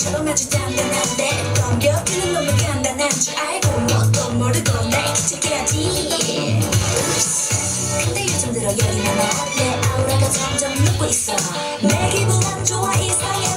것처럼 아주 단단한데 넘겨드는 너무 간단한 줄 알고 뭣도 모르고 날 기적해야지 근데 요즘 들어 열이 나네 내 아우라가 점점 녹고 있어. 내 기분 안 좋아 이상해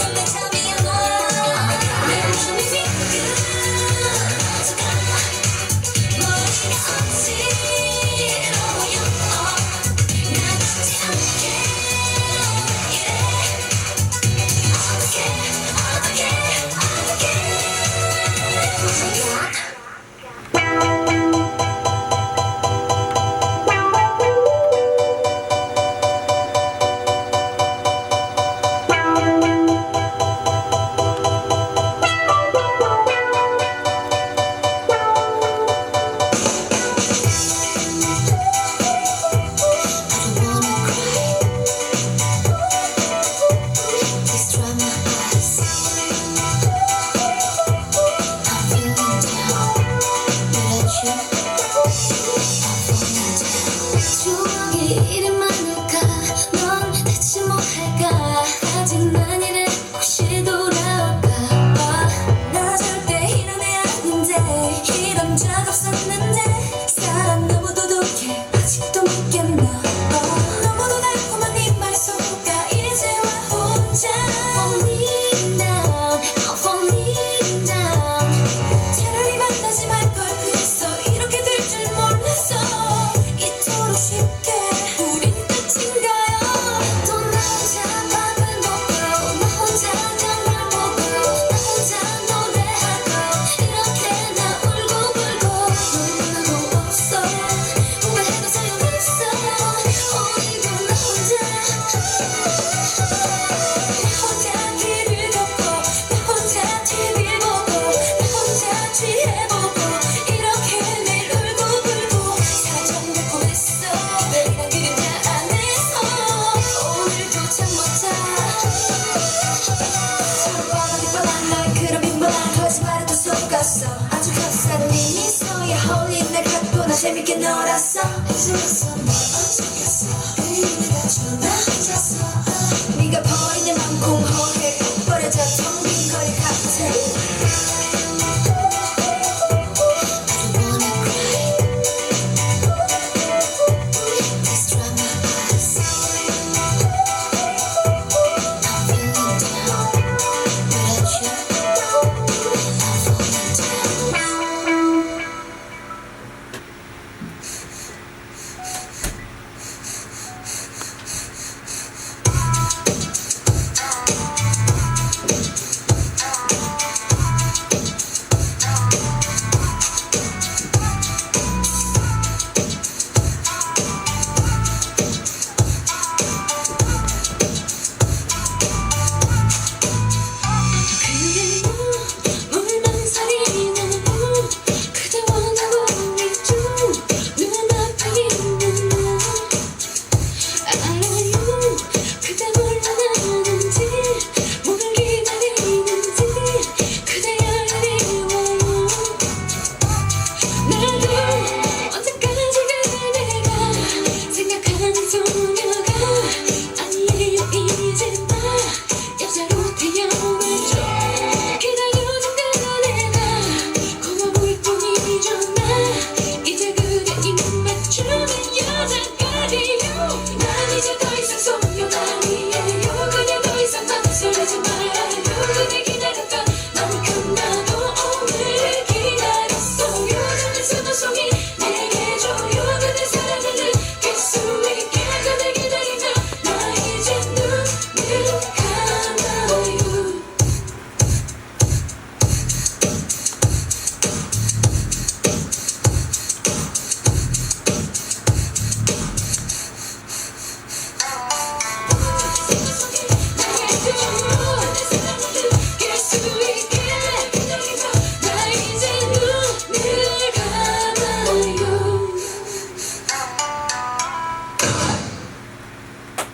추억의 이름만 pequena oração.